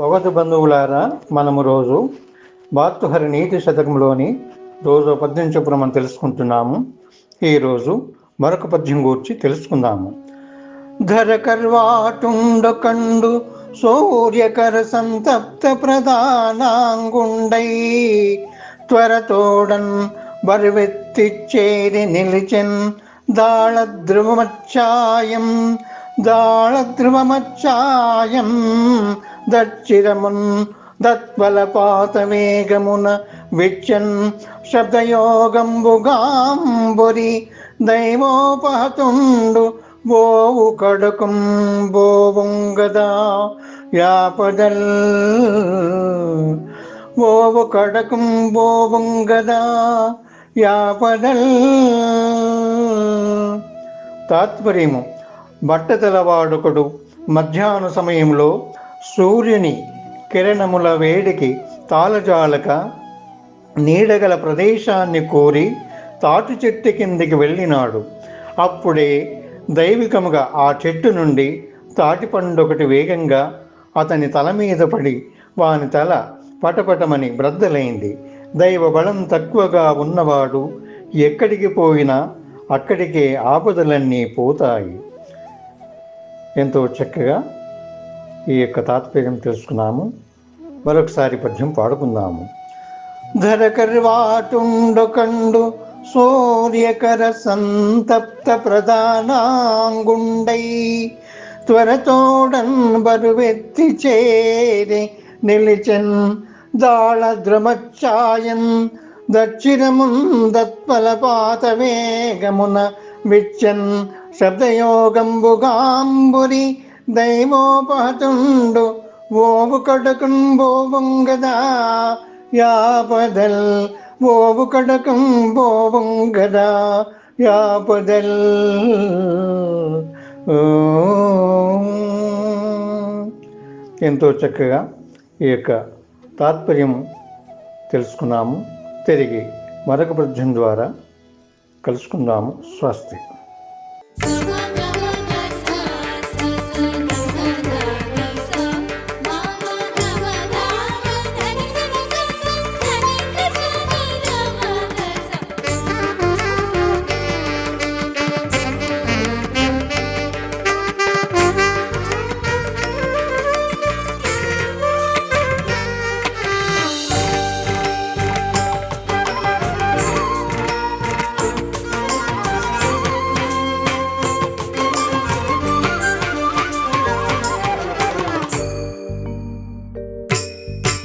భగవత బంధువులారా మనము రోజు భాతృహరి నీతి శతకంలోని రోజు పద్యం చొప్పున మనం తెలుసుకుంటున్నాము. ఈరోజు మరొక పద్యం గూర్చి తెలుసుకుందాము. ధర కర్వాటుండ కండు సూర్యకర సంతప్త ప్రధానాంగుండై త్వరతోడన్ బరువెత్తిచ్చేరి నిలిచెన్ దాళ ధ్రువమచ్చాయం దాళ ధ్రువమచ్చాయం దచ్చిరమున్ దత్బలపాత వేగమున విచ్చన్ శబ్దయోగంబుగాంబురి దైవోపహతుండు బోవు కడుకుం బోవుంగదా యాపదల్ బోవు కడకుం బోవుంగదా యాపదల్ తాత్పర్యము బట్టతలవాడొకడు మధ్యాహ్న సమయంలో సూర్యుని కిరణముల వేడికి తాళజాలక నీడగల ప్రదేశాన్ని కోరి తాటి చెట్టు కిందికి వెళ్ళినాడు. అప్పుడే దైవికముగా ఆ చెట్టు నుండి తాటి ఒకటి వేగంగా అతని తల మీద పడి వాని తల పటపటమని బ్రద్దలైంది. దైవ బలం తక్కువగా ఉన్నవాడు ఎక్కడికి పోయినా అక్కడికే ఆపదలన్నీ పోతాయి. ఎంతో చక్కగా ఈ యొక్క తాత్పర్యం తెలుసుకున్నాము. మరొకసారి పద్యం పాడుకుందాము. ధరకర్వాటుండకండు సూర్యకర సంతప్త ప్రధానాంగుండై త్వరతోడన్ బరువెత్తి చేరి నిలిచెన్ దాళ ద్రమచ్చాయన్ దక్షిణమున్ దత్పలపాత వేగమున విచ్చన్ శబ్దయోగంబుగాంబురి దైవోపహతుండు ఓవు కడకున్ బోవంగదా యాపదల్ ఓవు కడకం బోవంగదా యాపదల్. ఎంతో చక్కగా ఈ యొక్క తాత్పర్యం తెలుసుకున్నాము. తిరిగి మరొక పద్యం ద్వారా కలుసుకుందాము. స్వస్తి. Silver